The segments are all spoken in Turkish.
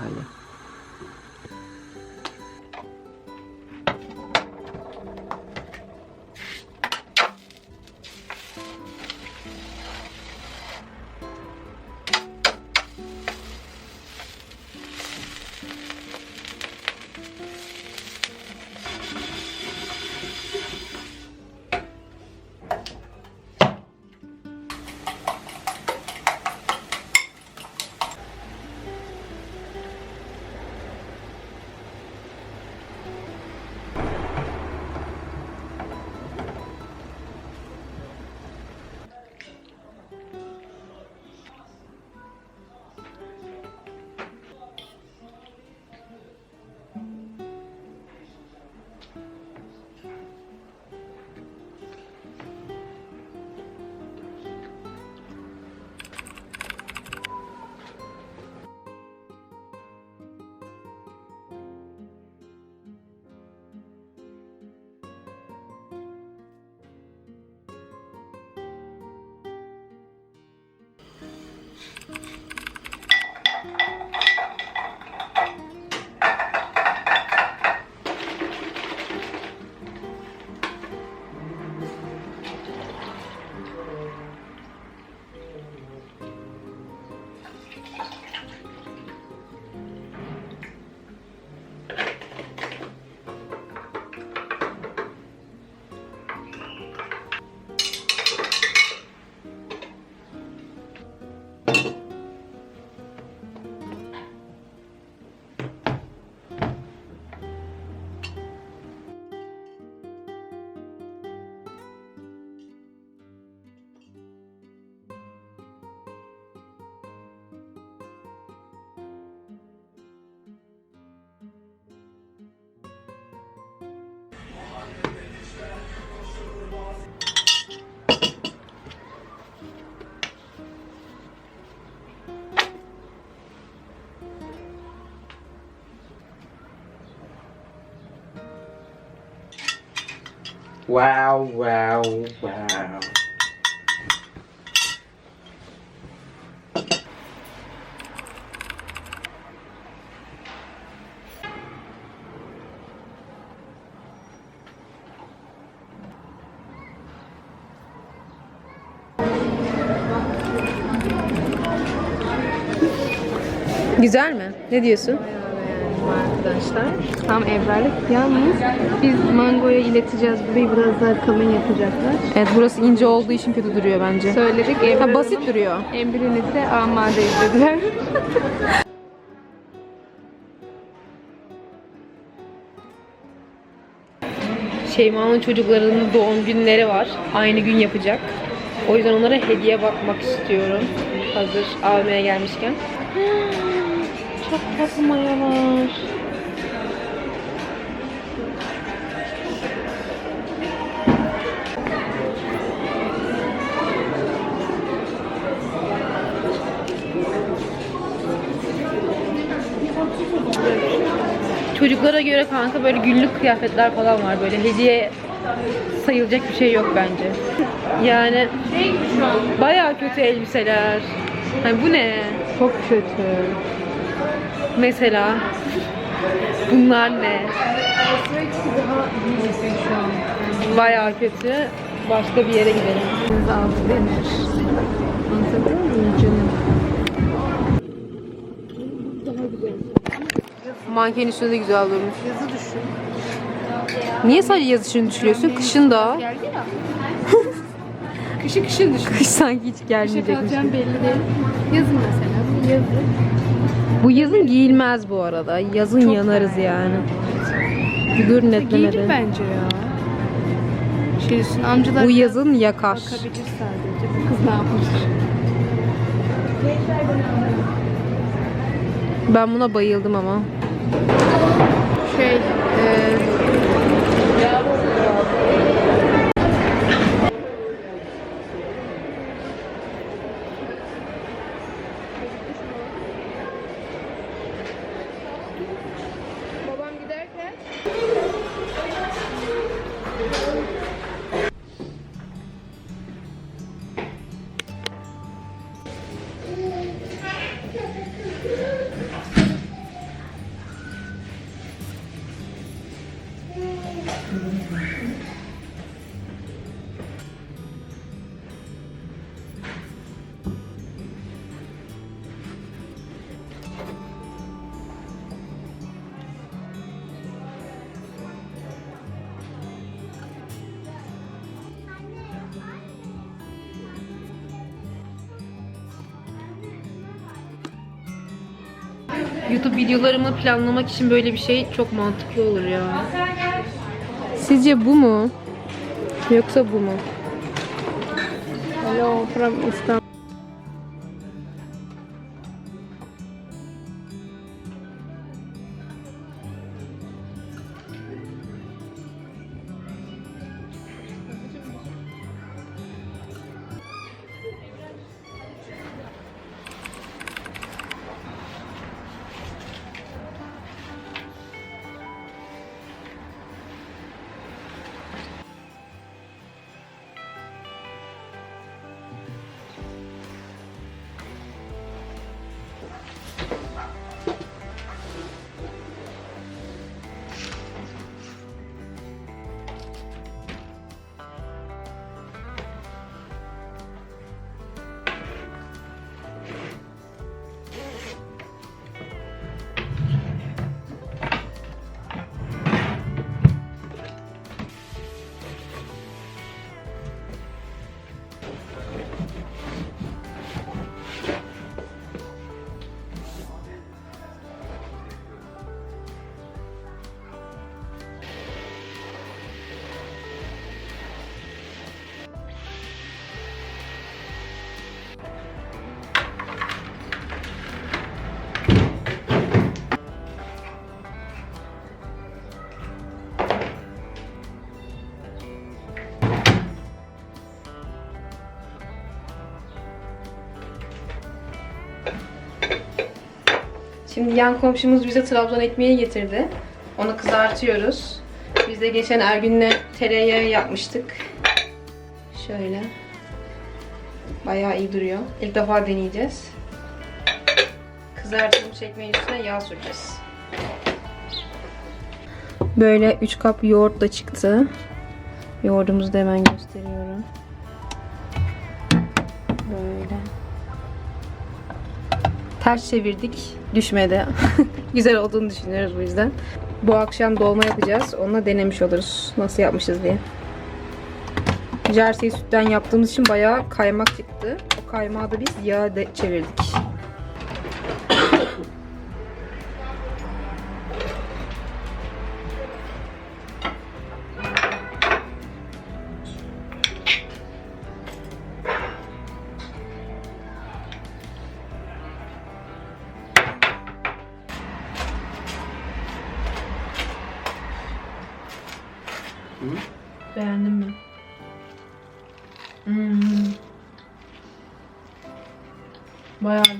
daha Wow, wow, wow. Güzel mi? Ne diyorsun? arkadaşlar. Tam evralık. Yalnız biz mangoya ileteceğiz. Burayı biraz daha kalın yapacaklar. Evet burası ince olduğu için kötü duruyor bence. Söyledik. Ha, basit duruyor. Emrini de amade izlediler. Şeyma'nın çocuklarının doğum günleri var. Aynı gün yapacak. O yüzden onlara hediye bakmak istiyorum. Hazır AVM'ye gelmişken. Çok tatlı mayalar. Çocuklara göre kanka böyle günlük kıyafetler falan var. Böyle hediye sayılacak bir şey yok bence. Yani bayağı kötü elbiseler. Hani bu ne? Çok kötü. Mesela bunlar ne? Bayağı kötü. Başka bir yere gidelim. Altı denir. Anlatabiliyor muyum canım? Manken üstünde de güzel durmuş. Yazı düşün. Niye sadece yaz için düşünüyorsun? Kışın da. Kışı kışın düşün. Kış sanki hiç Kışa gelmeyecekmiş. kalacağım gibi. belli değil. Yazın mesela. Yazın. Bu yazın giyilmez bu arada. Yazın Çok yanarız yani. dur Giyilir netlemeden. bence ya. Şey düşün, amcalar Bu yazın yakar. bakabilir sadece. Bu kız ne yapmış? Ben buna bayıldım ama. Şey, e, YouTube videolarımı planlamak için böyle bir şey çok mantıklı olur ya. Sizce bu mu? Yoksa bu mu? Hello from İstanbul. Şimdi yan komşumuz bize Trabzon ekmeği getirdi. Onu kızartıyoruz. Biz de geçen Ergün'le tereyağı yapmıştık. Şöyle. Bayağı iyi duruyor. İlk defa deneyeceğiz. Kızartılmış ekmeğin üstüne yağ süreceğiz. Böyle 3 kap yoğurt da çıktı. Yoğurdumuzu da hemen gösteriyorum. Böyle. Ters çevirdik. Düşmedi. Güzel olduğunu düşünüyoruz bu yüzden. Bu akşam dolma yapacağız. Onunla denemiş oluruz. Nasıl yapmışız diye. Jersey sütten yaptığımız için bayağı kaymak çıktı. O kaymağı da biz yağa çevirdik. Bayağı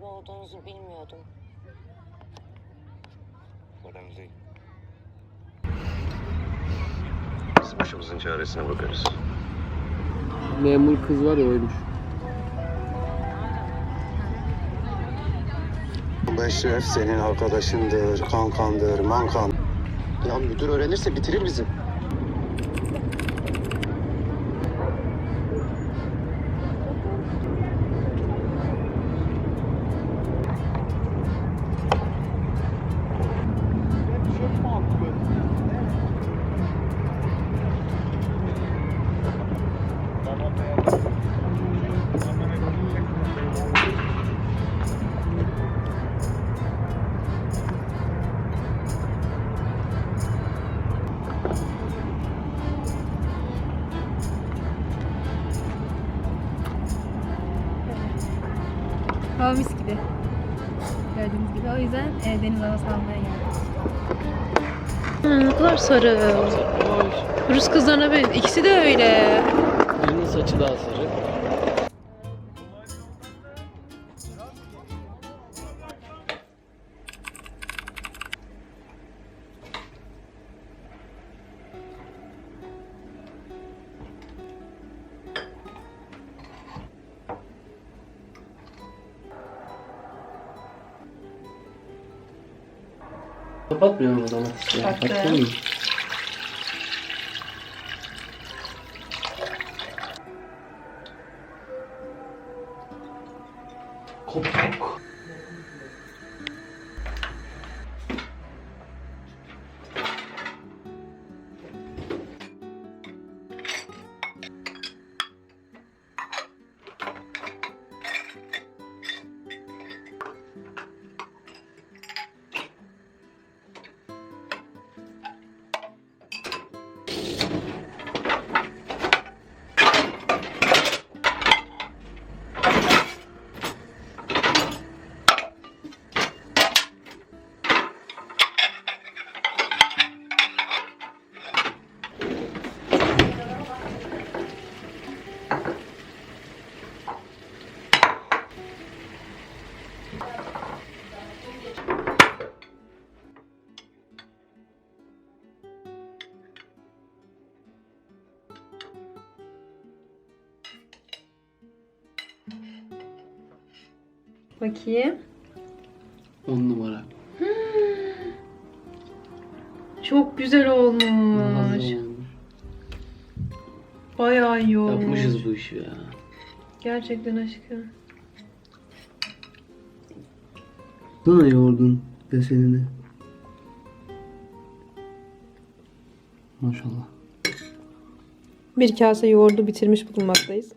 Olduğunuzu bilmiyordum. Önemli değil. Biz başımızın çaresine bakarız. Memur kız var ya oymuş. Beşref senin arkadaşındır, kankandır, mankan. Ya müdür öğrenirse bitirir bizi. O yüzden e, deniz havası almaya geldik. Hmm, ne kadar sarı. Rus kızlarına ben. İkisi de öyle. Birinin saçı daha sarı. Kapatmıyor mu ya? Kapattı. Bakayım. On numara. Çok güzel olmuş. Muazzam olmuş. Bayağı iyi olmuş. Yapmışız bu işi ya. Gerçekten aşkım. Bana yoğurdun desenini. Maşallah. Bir kase yoğurdu bitirmiş bulunmaktayız.